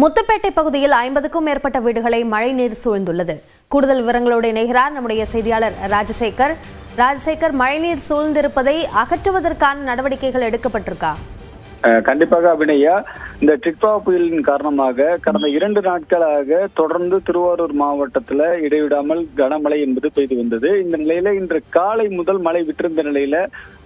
முத்துப்பேட்டை பகுதியில் ஐம்பதுக்கும் மேற்பட்ட வீடுகளை மழைநீர் சூழ்ந்துள்ளது. கூடுதல் விவரங்களோடு இணைகிறார் நம்முடைய செய்தியாளர் ராஜசேகர். ராஜசேகர் மழைநீர் சூழ்ந்திருப்பதை அகற்றுவதற்கான நடவடிக்கைகள் எடுக்கப்பட்டிருக்கா? கண்டிப்பாக அபிநயா இந்த டிட்வா புயலின் காரணமாக கடந்த இரண்டு நாட்களாக தொடர்ந்து திருவாரூர் மாவட்டத்துல இடைவிடாமல் கனமழை என்பது பெய்து வந்தது. இந்த நிலையில இன்று காலை முதல் மழை விட்டிருந்த நிலையில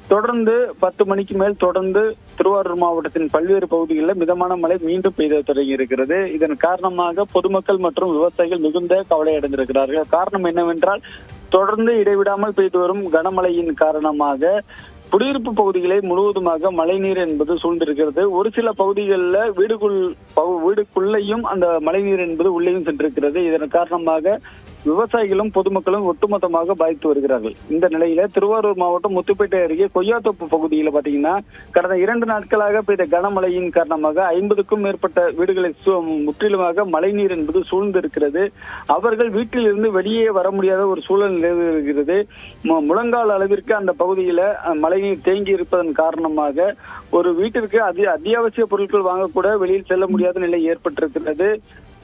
தொடர்ந்து பத்து மணிக்கு மேல் தொடர்ந்து திருவாரூர் மாவட்டத்தின் பல்வேறு பகுதிகளில் மிதமான மழை மீண்டும் பெய்து தொடங்கி இருக்கிறது இதன் காரணமாக பொதுமக்கள் மற்றும் விவசாயிகள் மிகுந்த கவலை அடைந்திருக்கிறார்கள் காரணம் என்னவென்றால் தொடர்ந்து இடைவிடாமல் பெய்து வரும் கனமழையின் காரணமாக குடியிருப்பு பகுதிகளை முழுவதுமாக மழைநீர் என்பது சூழ்ந்திருக்கிறது. ஒரு சில பகுதிகளில் வீடுக்குள் பகு- வீடுக்குள்ளேயும் அந்த மழைநீர் என்பது உள்ளேயும் சென்றிருக்கிறது. இதன் காரணமாக விவசாயிகளும் பொதுமக்களும் ஒட்டுமொத்தமாக பாதித்து வருகிறார்கள். இந்த நிலையில திருவாரூர் மாவட்டம் முத்துப்பேட்டை அருகே கொய்யாத்தோப்பு பகுதியில் பாத்தீங்கன்னா கடந்த இரண்டு நாட்களாக பெய்த கனமழையின் காரணமாக ஐம்பதுக்கும் மேற்பட்ட வீடுகளை சு- முற்றிலுமாக மழைநீர் என்பது சூழ்ந்திருக்கிறது. அவர்கள் வீட்டில் இருந்து வெளியே வர முடியாத ஒரு சூழல் நிலவுகிறது. முழங்கால் அளவிற்கு அந்த பகுதியில மழை தேங்கி தேங்கி இருப்பதன் காரணமாக ஒரு வீட்டிற்கு அதி அத்தியாவசிய பொருட்கள் வாங்கக்கூட வெளியில் செல்ல முடியாத நிலை ஏற்பட்டிருக்கிறது.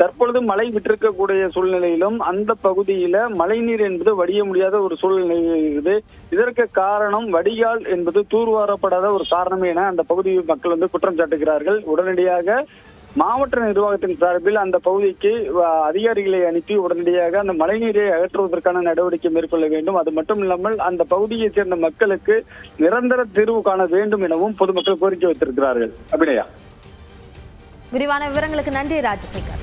தற்பொழுது மழை விட்டிருக்கக்கூடிய சூழ்நிலையிலும் அந்த பகுதியில மழைநீர் என்பது வடிய முடியாத ஒரு சூழ்நிலை இருக்குது. இதற்கு காரணம் வடிகால் என்பது தூர்வாரப்படாத ஒரு காரணமே என அந்த பகுதி மக்கள் வந்து குற்றம் சாட்டுகிறார்கள். உடனடியாக மாவட்ட நிர்வாகத்தின் சார்பில் அந்த பகுதிக்கு அதிகாரிகளை அனுப்பி உடனடியாக அந்த மழைநீரை அகற்றுவதற்கான நடவடிக்கை மேற்கொள்ள வேண்டும். அது மட்டும் இல்லாமல் அந்த பகுதியை சேர்ந்த மக்களுக்கு நிரந்தர தீர்வு காண வேண்டும் எனவும் பொதுமக்கள் கோரிக்கை வைத்திருக்கிறார்கள். அபிநயா. விரிவான விவரங்களுக்கு நன்றி ராஜசேகர்.